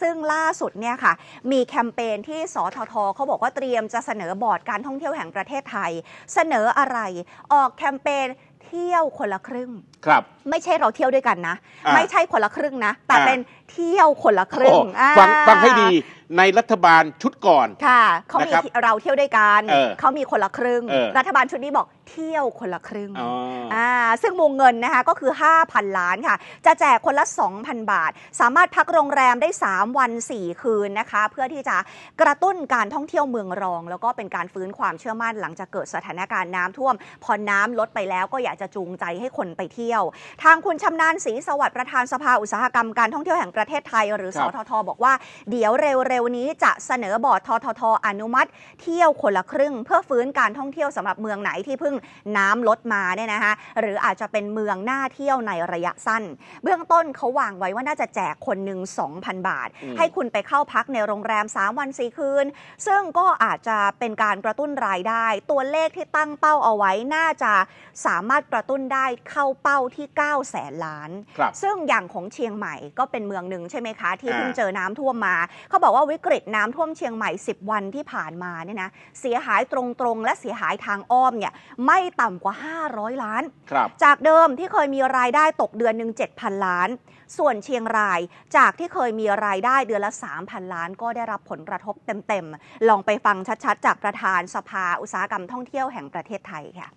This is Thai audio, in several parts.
ซึ่งล่าสุดเนี่ยค่ะ มีแคมเปญที่สททเขาบอกว่าเตรียมจะเสนอบอร์ดการท่องเที่ยวแห่งประเทศไทย เสนออะไร ออกแคมเปญ เที่ยวคนละครึ่ง ครับ ไม่ใช่เราเที่ยวด้วยกันนะ อ่าไม่ใช่คนละครึ่งนะ แต่อ่า เป็นเที่ยวคนละครึ่งโอ้อ่าฟังฟังให้ดีในรัฐบาลชุดก่อน ค่ะเขามีนะครับเราเที่ยวด้วยกันเออเขามีคนละครึ่ง เออ รัฐบาลชุดนี้บอกเที่ยวคนละครึ่ง อ๋ออ่าซึ่งวงเงินนะคะก็คือ 5,000 ล้านค่ะ จะแจกคนละ 2,000 บาท สามารถพักโรงแรมได้ 3 วัน 4 คืนนะคะ เพื่อที่จะกระตุ้นการท่องเที่ยวเมืองรอง แล้วก็เป็นการฟื้นความเชื่อมั่นหลังจากเกิดสถานการณ์น้ำท่วม พอน้ำลดไปแล้วก็อยากจะจูงใจให้คนไปเที่ยว ทางคุณชำนาญศรีสวัสดิ์ประธานสภาอุตสาหกรรมการท่องเที่ยวแห่งประเทศไทย หรือคสรับททบอกว่าเดี๋ยวเร็วๆนี้จะเสนอบอร์ดทททอนุมัติ เที่ยวคนละครึ่ง เพื่อฟื้นการท่องเที่ยวสำหรับเมืองไหนที่เพิ่งน้ำลดมาเนี่ยนะคะหรืออาจจะเป็นเมืองน่าเที่ยวในระยะสั้น เบื้องต้นเขาวางไว้ว่าน่าจะแจกคนหนึ่ง2,000 บาทอืมให้คุณไปเข้าพักในโรงแรม 3 วัน 4 คืน ซึ่งก็อาจจะเป็นการกระตุ้นรายได้ ตัวเลขที่ตั้งเป้าเอาไว้น่าจะสามารถกระตุ้นได้เข้าเป้าที่9แสนล้านครับซึ่งอย่างของเชียงใหม่ก็เป็นเมืองหนึ่งใช่ไหมคะ ที่อ่าเพิ่งเจอน้ำท่วมมา เขาบอกว่าวิกฤตน้ำท่วมเชียงใหม่ 10 วันที่ผ่านมาเนี่ยนะเสียหายตรงๆ และเสียหายทางอ้อมเนี่ยไม่ต่ำกว่า 500 ล้านครับจากเดิมที่เคยมีรายได้ตกเดือนหนึ่ง7,000 ล้าน ส่วนเชียงรายจากที่เคยมีรายได้เดือนละ 3,000 ล้าน ก็ได้รับผลกระทบเต็มๆ ลองไปฟังชัดๆ จากประธานสภาอุตสาหกรรมท่องเที่ยวแห่งประเทศไทยค่ะ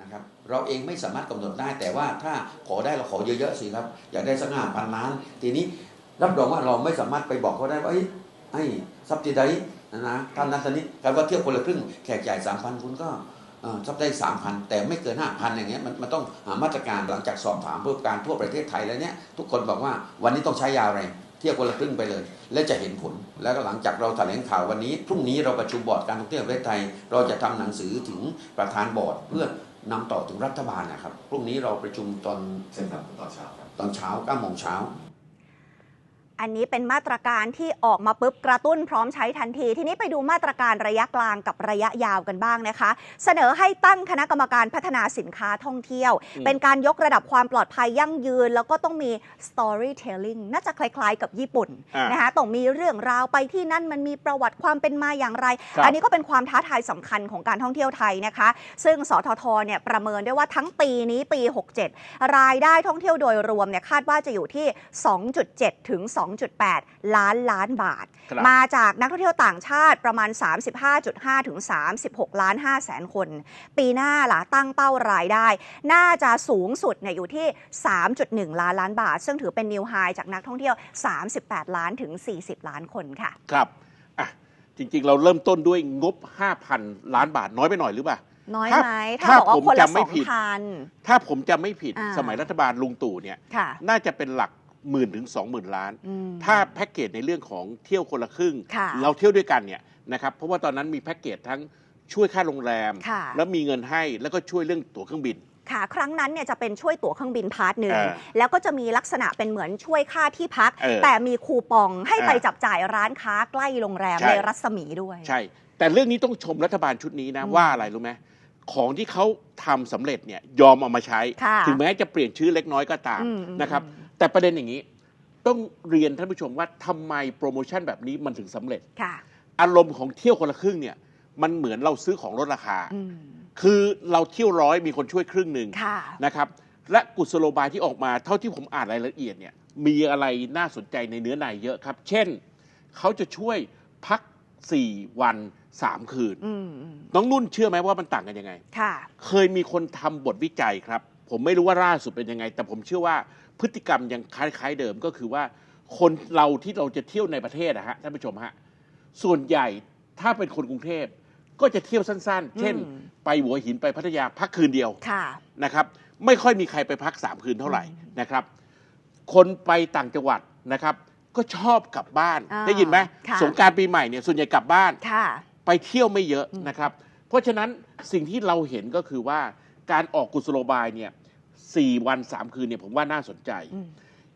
นะครับเราเองไม่สามารถกำหนดได้ แต่ว่าถ้าขอได้เราขอเยอะๆสิครับ อยากได้สักห้าพันล้าน ทีนี้รับรองว่าเราไม่สามารถไปบอกเขาได้ว่าเอ้ไอ้ซับซิไดนะนะท่านนั้นท่านนี้การว่าเที่ยวคนละครึ่งแขกจ่ายสามพันคุณก็เอ่อซับได้สามพันแต่ไม่เกินห้าพันอย่างเงี้ยมันมันต้องหามาตรการหลังจากสอบถามผู้ประกอการทั่วประเทศไทยแล้วเนี้ยทุกคนบอกว่าวันนี้ต้องใช้ยาอะไรเที่ยวคนละครึ่งไปเลย และจะเห็นผล แล้วก็หลังจากเราแถลงข่าววันนี้ พรุ่งนี้เราประชุมบอร์ดการท่องเที่ยวประเทศไทย เราจะทำหนังสือถึงประธานบอร์ด เพื่อ นำต่อถึงรัฐบาลนะครับพรุ่งนี้เราประชุมตอนใช่ครับตอนเช้าครับตอนเช้า9โมงเช้า อันนี้เป็นมาตรการที่ออกมาปุ๊บกระตุ้นพร้อมใช้ทันที ทีนี้ไปดูมาตรการระยะกลางกับระยะยาวกันบ้างนะคะ เสนอให้ตั้งคณะกรรมการพัฒนาสินค้าท่องเที่ยวอืมเป็นการยกระดับความปลอดภัยยั่งยืน แล้วก็ต้องมี storytelling น่าจะคล้ายๆ กับญี่ปุ่นอ่านนะคะต้องมีเรื่องราวไปที่นั่นมันมีประวัติความเป็นมาอย่างไรครับอันนี้ก็เป็นความท้าทายสำคัญของการท่องเที่ยวไทยนะคะ ซึ่งสททเนี่ยประเมินได้ว่าทั้งปีนี้ปี 67 รายได้ท่องเที่ยวโดยรวมเนี่ยคาดว่าจะอยู่ที่ 2.7 ถึง2.8 ล้านล้านบาทครับมาจากนักท่องเที่ยวต่างชาติประมาณ 35.5 ถึง 36 ล้าน5แสนคน ปีหน้าล่ะตั้งเป้ารายได้ น่าจะสูงสุดเนี่ยอยู่ที่ 3.1 ล้านล้านบาท ซึ่งถือเป็นนิวไฮจากนักท่องเที่ยว 38 ล้านถึง 40 ล้านคนค่ะ ครับอะจริงๆ เราเริ่มต้นด้วยงบ 5,000 ล้านบาทน้อยไปหน่อยหรือเปล่าน้อยถ้าไหมถ้าถ้าบอกว่าผมคนละจำไม่สองผิดพันถ้าผมจำไม่ผิดอ่าสมัยรัฐบาลลุงตู่เนี่ยค่ะน่าจะเป็นหลัก หมื่นถึงสองหมื่นล้านอืมถ้าแพ็กเกจในเรื่องของเที่ยวคนละครึ่งค่ะเราเที่ยวด้วยกันเนี่ยนะครับเพราะว่าตอนนั้นมีแพ็กเกจทั้งช่วยค่าโรงแรมค่ะแล้วมีเงินให้แล้วก็ช่วยเรื่องตั๋วเครื่องบินค่ะครั้งนั้นเนี่ยจะเป็นช่วยตั๋วเครื่องบินพาร์ทหนึ่งเออแล้วก็จะมีลักษณะเป็นเหมือนช่วยค่าที่พักเออแต่มีคูปองให้เออไปจับจ่ายร้านค้าใกล้โรงแรมใช่ในรัศมีด้วย ใช่ แต่เรื่องนี้ต้องชมรัฐบาลชุดนี้นะอืมว่าอะไรรู้ไหมของที่เขาทำสำเร็จเนี่ยยอมเอามาใช้ค่ะถึงแม้จะเปลี่ยนชื่อเล็กน้อยก็ตามอืมอืมนะครับ แต่ประเด็นอย่างนี้ ต้องเรียนท่านผู้ชมว่าทำไมโปรโมชั่นแบบนี้มันถึงสำเร็จ ค่ะ อารมณ์ของเที่ยวคนละครึ่งเนี่ย มันเหมือนเราซื้อของลดราคา อืม คือเราเที่ยวร้อยมีคนช่วยครึ่งหนึ่งค่ะ นะครับ และกุศโลบายที่ออกมาเท่าที่ผมอ่านรายละเอียดเนี่ยมีอะไรน่าสนใจในเนื้อในเยอะครับ เช่น เขาจะช่วยพัก 4 วัน 3 คืน อืมอืมน้องนุ่นเชื่อไหมว่ามันต่างกันยังไง ค่ะ เคยมีคนทำบทวิจัยครับ ผมไม่รู้ว่าล่าสุดเป็นยังไง แต่ผมเชื่อว่าพฤติกรรมยังคล้าย ๆ เดิมก็คือว่า คนเราที่เราจะเที่ยวในประเทศนะฮะท่านผู้ชมฮะส่วนใหญ่ถ้าเป็นคนกรุงเทพก็จะเที่ยวสั้นๆ เช่นอืมไปหัวหินไปพัทยาพักคืนเดียวค่ะนะครับไม่ค่อยมีใครไปพักสามคืนเท่าไหร่นะครับ คนไปต่างจังหวัดนะครับ ก็ชอบกลับบ้านอ่าได้ยินไหมค่ะสงกรารปีใหม่เนี่ยส่วนใหญ่กลับบ้านค่ะไปเที่ยวไม่เยอะอืมนะครับ เพราะฉะนั้นสิ่งที่เราเห็นก็คือว่า การออกกุศโลบายเนี่ยสี่วันสามคืนเนี่ยผมว่าน่าสนใจอืม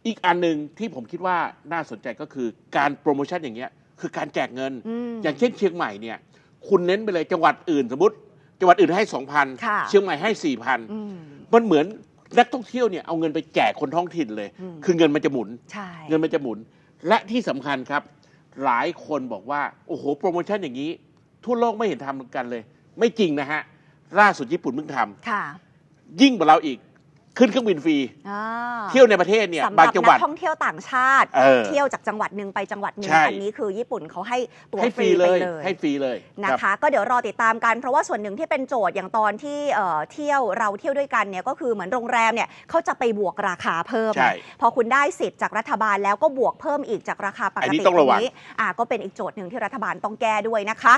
อีกอันหนึ่งที่ผมคิดว่าน่าสนใจก็คือการโปรโมชั่นอย่างเงี้ยคือการแจกเงินอืมอย่างเช่นเชียงใหม่เนี่ย คุณเน้นไปเลยจังหวัดอื่นสมมติ จังหวัดอื่นให้สองพันค่ะเชียงใหม่ให้สี่พันอืมมันเหมือนนักท่องเที่ยวเนี่ยเอาเงินไปแจกคนท้องถิ่นเลยอืมคือเงินมันจะหมุนใช่เงินมันจะหมุน และที่สำคัญครับ หลายคนบอกว่า โอ้โห โปรโมชั่นอย่างนี้ ทั่วโลกไม่เห็นทำกันเลย ไม่จริงนะฮะ ล่าสุดญี่ปุ่นเพิ่งทำค่ะยิ่งกว่าเราอีกขึ้นเครื่องบินฟรี อ่าเที่ยวในประเทศเนี่ยสำหบารังบจังหนัวัดกท่องเที่ยวต่างชาติ เออเที่ยวจากจังหวัดหนึ่งไปจังหวัดหนึ่งใช่ อันนี้คือญี่ปุ่นเขาให้ตั๋วให้ฟฟรีรีไปเลยเลย ให้ฟรีเลยนะครับ คะก็เดี๋ยวรอติดตามกันเพราะว่าส่วนหนึ่งที่เป็นโจทย์อย่างตอนที่เอ่อเที่ยวเราเที่ยวด้วยกันเนี่ยก็คือเหมือนโรงแรมเนี่ยเขาจะไปบวกราคาเพิ่มใช่พอคุณได้สิทธิ์จากรัฐบาลแล้วก็บวกเพิ่มอีกจากราคาปอักนนี้ติต้องระวังนี้อ่าก็เป็นอีกโจทย์หนึ่งที่รัฐบาลต้องแก้ด้วยนะคะ